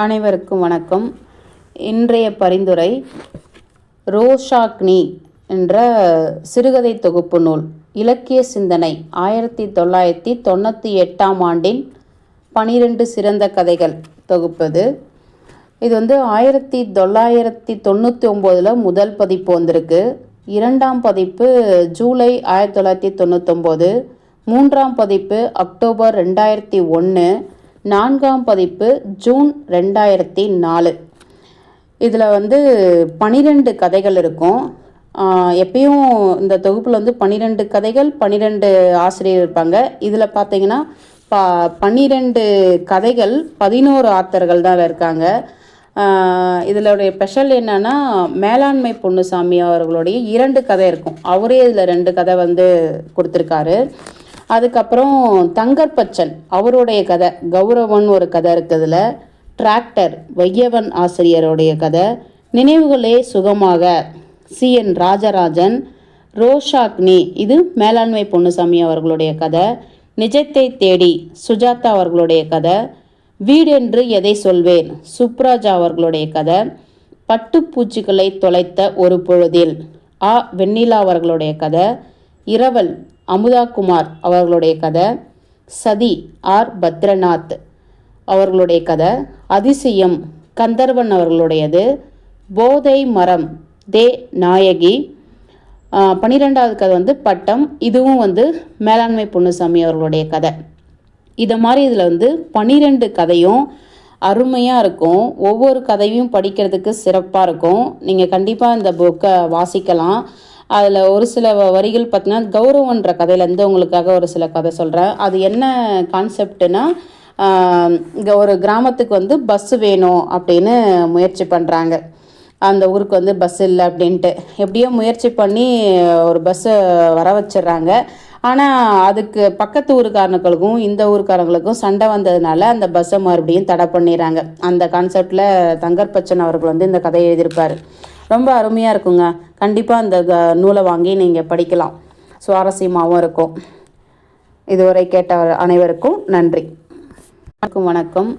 அனைவருக்கும் வணக்கம். இன்றைய பரிந்துரை ரோஷாக்னி என்ற சிறுகதை தொகுப்பு நூல் இலக்கிய சிந்தனை ஆயிரத்தி தொள்ளாயிரத்தி தொண்ணூற்றி எட்டாம் ஆண்டின் பனிரெண்டு சிறந்த கதைகள் தொகுப்பது இது. வந்து ஆயிரத்தி தொள்ளாயிரத்தி தொண்ணூற்றி ஒம்போதில் முதல் பதிப்பு வந்திருக்கு. இரண்டாம் பதிப்பு ஜூலை ஆயிரத்தி தொள்ளாயிரத்தி தொண்ணூற்றொம்போது மூன்றாம் பதிப்பு அக்டோபர் ரெண்டாயிரத்தி ஒன்று நான்காம் பதிப்பு ஜூன் ரெண்டாயிரத்தி நாலு. இதில் வந்து பனிரெண்டு கதைகள் இருக்கும். எப்பயும் இந்த தொகுப்பில் வந்து பன்னிரெண்டு கதைகள் பன்னிரெண்டு ஆசிரியர் இருப்பாங்க. இதில் பார்த்தீங்கன்னா ப பன்னிரெண்டு கதைகள் பதினோரு ஆத்தர்கள் தான் இருக்காங்க. இதனுடைய ஸ்பெஷல் என்னென்னா மேலாண்மை பொன்னுசாமி அவர்களுடைய இரண்டு கதை இருக்கும். அவரே இதில் ரெண்டு கதை வந்து கொடுத்துருக்காரு. அதுக்கப்புறம் தங்கர்பச்சன் அவருடைய கதை கௌரவன் ஒரு கதை இருக்குதுல டிராக்டர் வையவன் ஆசிரியருடைய கதை. நினைவுகளே சுகமாக. சி. என். ராஜராஜன் ரோஷாக்னி இது மேலாண்மை பொன்னுசாமி அவர்களுடைய கதை. நிஜத்தை தேடி சுஜாதா அவர்களுடைய கதை. வீடென்று எதை சொல்வேன்? சுப்ராஜா அவர்களுடைய கதை. பட்டுப்பூச்சிகளை தொலைத்த ஒரு பொழுதில் ஆ. வெண்ணிலா அவர்களுடைய கதை. இரவல் அமுதா குமார் அவர்களுடைய கதை சதி ஆர் பத்ரநாத் அவர்களுடைய கதை அதிசயம் கந்தர்வன் அவர்களுடையது போதை மரம் தே நாயகி. பன்னிரெண்டாவது கதை வந்து பட்டம் இதுவும் வந்து மேலாண்மை பொன்னுசாமி அவர்களுடைய கதை. இதை மாதிரி இதில் வந்து பன்னிரெண்டு கதையும் அருமையாக இருக்கும். ஒவ்வொரு கதையும் படிக்கிறதுக்கு சிறப்பாக இருக்கும். நீங்கள் கண்டிப்பாக இந்த புக்கை வாசிக்கலாம். அதில் ஒரு சில வ- வரிகள் பார்த்தீங்கன்னா கௌரவன்ற கதையிலேருந்து உங்களுக்காக ஒரு சில கதை சொல்கிறேன் அது என்ன கான்செப்டுனா இங்கே ஒரு கிராமத்துக்கு வந்து பஸ்ஸு வேணும் அப்படின்னு முயற்சி பண்ணுறாங்க அந்த ஊருக்கு வந்து பஸ் இல்லை அப்படின்ட்டு. எப்படியோ முயற்சி பண்ணி ஒரு பஸ்ஸை வர வச்சிடுறாங்க. ஆனால் அதுக்கு பக்கத்து ஊருக்காரங்களுக்கும் இந்த ஊருக்காரங்களுக்கும் சண்டை வந்ததுனால அந்த பஸ்ஸை மறுபடியும் தடை பண்ணிடுறாங்க. அந்த கான்செப்டில் தங்கர்பச்சன் அவர்கள் வந்து இந்த கதையை எழுதியிருப்பார். ரொம்ப அருமையாக இருக்குங்க. கண்டிப்பாக அந்த க- நூலை வாங்கி நீங்கள் படிக்கலாம். சுவாரஸ்யமாகவும் இருக்கும். இதுவரை கேட்ட அனைவருக்கும் நன்றி. வணக்கம் வணக்கம்.